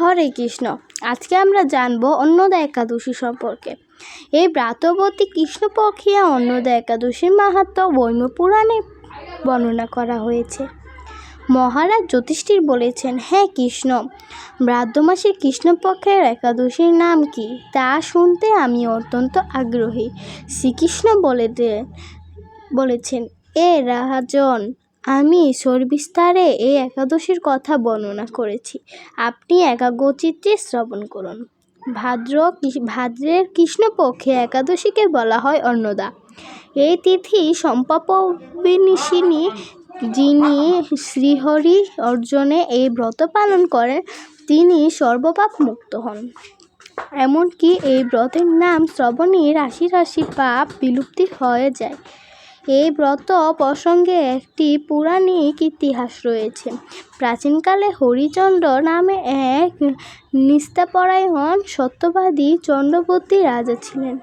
হরে কৃষ্ণ। আজকে আমরা জানব অন্নদা একাদশী সম্পর্কে। এই ব্রাতবতী কৃষ্ণপক্ষিয়া অন্নদা একাদশীর মাহাত্ম বৈম পুরাণে বর্ণনা করা হয়েছে। মহারাজ জ্যোতিষ্ঠির বলেছেন হ্যাঁ কৃষ্ণ ব্রাদ্য মাসের কৃষ্ণপক্ষের একাদশীর নাম কি? তা শুনতে আমি অত্যন্ত আগ্রহী। শ্রীকৃষ্ণ বলে বলেছেন, এ রাজন আমি সর্বিস্তারে এই একাদশীর কথা বর্ণনা করেছি। আপনি একাগ্রচিত্তে শ্রবণ করুন। ভাদ্র ভাদ্রের কৃষ্ণপক্ষে একাদশীকে বলা হয় অন্নদা। এই তিথি সম্পাপবিনিশিনী যিনি শ্রীহরি অর্জনে এই ব্রত পালন করেন, তিনি সর্বপাপ মুক্ত হন। এমনকি এই ব্রতের নাম শ্রবণী রাশি রাশি পাপ বিলুপ্তি হয়ে যায়। এই ব্রত প্রসঙ্গে একটি পৌরাণিক ইতিহাস রয়েছে। প্রাচীনকালে হরিচন্দ্র নামে এক নিস্তাপরায়ণ সত্যবাদী চন্দ্রবর্তী রাজা ছিলেন।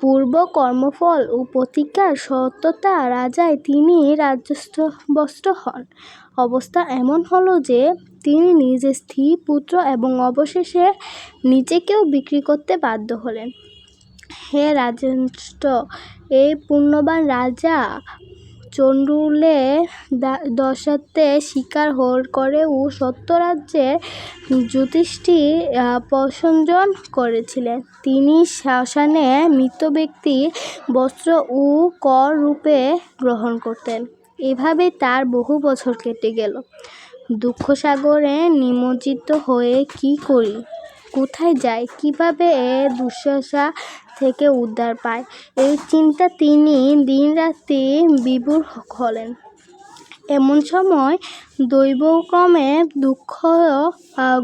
পূর্ব কর্মফল ও প্রতিজ্ঞার সত্যতা রাজায় তিনি রাজ্যস্থ বস্ত্র হন। অবস্থা এমন হলো যে, তিনি নিজের স্ত্রী, পুত্র এবং অবশেষে নিজেকেও বিক্রি করতে বাধ্য হলেন। হে রাজেন্দ্র এই পুণ্যবান রাজা চণ্ডুলে দশাতে শিকার করে ও সত্যরাজ্যের যুধিষ্ঠির প্রসঞ্জন করেছিলেন। তিনি শ্মশানে মৃত ব্যক্তির বস্ত্র ও কর রূপে গ্রহণ করতেন। এভাবে তার বহু বছর কেটে গেল। দুঃখসাগরে নিমজ্জিত হয়ে কি করি? কোথায় যায় কীভাবে এ দুঃশাসা থেকে উদ্ধার পায়। এই চিন্তা তিনি দিনরাত্রি বিভোর হলেন। এমন সময় দৈবক্রমে দুঃখ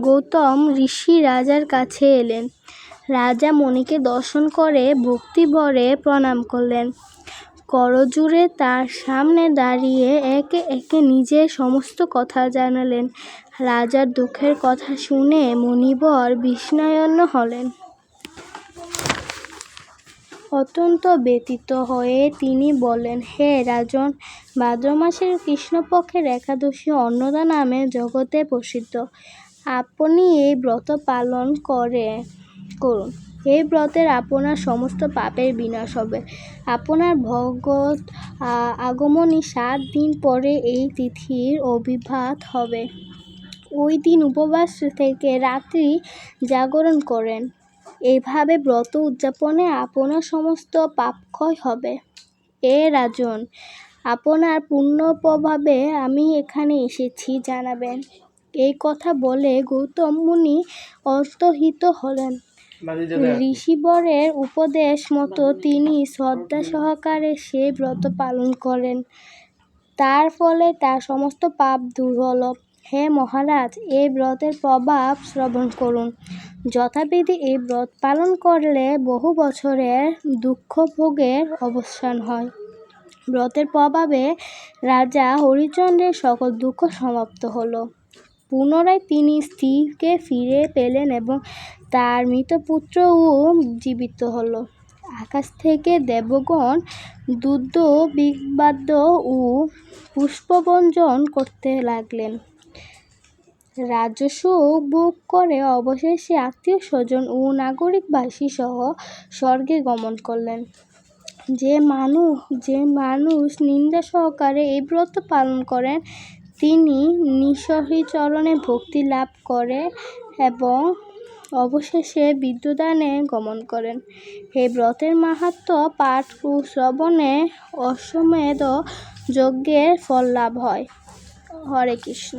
গৌতম ঋষি রাজার কাছে এলেন। রাজা মণিকে দর্শন করে ভক্তিভরে প্রণাম করলেন। করজুড়ে তার সামনে দাঁড়িয়ে একে একে নিজের সমস্ত কথা জানালেন। রাজার দুঃখের কথা শুনে মণিবর বিস্ময়ান্ন হলেন। অত্যন্ত ব্যতীত হয়ে তিনি বলেন, হে রাজন, ভাদ্র মাসের কৃষ্ণপক্ষের একাদশী অন্নদা নামে জগতে প্রসিদ্ধ। আপনি এই ব্রত পালন করে, করুন। এই ব্রতের আপনার সমস্ত পাপের বিনাশ হবে। আপনার ভগৎ আগমনী সাত দিন পরে এই তিথির অভিভাত হবে। ওই দিন উপবাস থেকে রাত্রি জাগরণ করেন। এভাবে ব্রত উদযাপনে আপনার সমস্ত পাপক্ষয় হবে। এ রাজন আপনার পুণ্য প্রভাবে আমি এখানে এসেছি জানাবেন। এই কথা বলে গৌতম মুনি অন্তহিত হলেন। ঋষিবরের উপদেশ মতো তিনি শ্রদ্ধা সহকারে সেই ব্রত পালন করেন। তার ফলে তার সমস্ত পাপ দূর হল। হে মহারাজ এই ব্রতের প্রভাব শ্রবণ করুন। যথাবিধি এই ব্রত পালন করলে বহু বছরের দুঃখ ভোগের অবসান হয়। ব্রতের প্রভাবে রাজা হরিচন্দ্রের সকল দুঃখ সমাপ্ত হলো। পুনরায় তিনি স্ত্রীকে ফিরে পেলেন এবং তার মৃত পুত্রও জীবিত হলো। আকাশ থেকে দেবগণ দুধ বিবাদ্য ও পুষ্পবঞ্জন করতে লাগলেন। রাজস্ব ভোগ করে অবশেষে আত্মীয় স্বজন ও নাগরিকবাসী সহ স্বর্গে গমন করলেন। যে মানুষ যে মানুষ নিন্দা সহকারে এই ব্রত পালন করেন, তিনি চরণে ভক্তি লাভ করে এবং অবশেষে বিদ্যুদানে গমন করেন। এই ব্রতের মাহাত্ম পাঠ ও শ্রবণে অশ্বমেধ যজ্ঞের ফল লাভ হয়। হরে কৃষ্ণ।